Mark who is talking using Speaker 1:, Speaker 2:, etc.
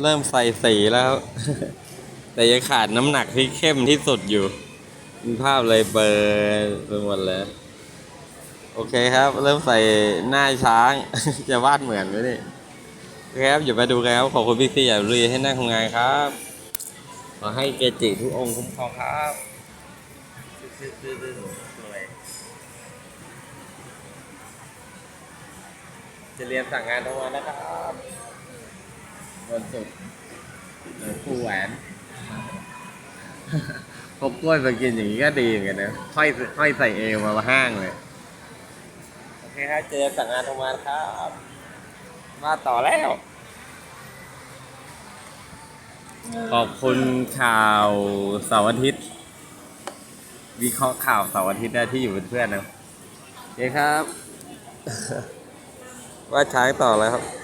Speaker 1: เริ่มใส่สีแล้ว แต่ยังขาดน้ำหนักที่เข้มที่สุดอยู่ภาพเลยเบลอร์ไปหมดเลยโอเคครับ เริ่มใส่หน้าช้าง จะวาดเหมือนไหมนี่ครับอย่าไปดูกันครับ ขอบคุณพี่ซี่อย่าลุยให้นั่งทำงานครับ ขอให้เกจิทุกองค์คุ้มครองครับจะเรียนสั่งงานทั้งวันนะครับ วันศุกร์หลวงปู่แหวนพบกล้วยมากินอย่างนี้ก็ดีเหมือนกันนะห้อยห้อยใส่เอวมาห้างเลย โอเคครับเจอสั่งงานทั้งวันครับ มาต่อแล้ว ขอบคุณข่าวเสาร์อาทิตย์ วิเคราะห์ข่าวเสาร์อาทิตย์ได้ที่อยู่เป็นเพื่อนนะโอเคครับ ว่าช้างต่อแล้วครับ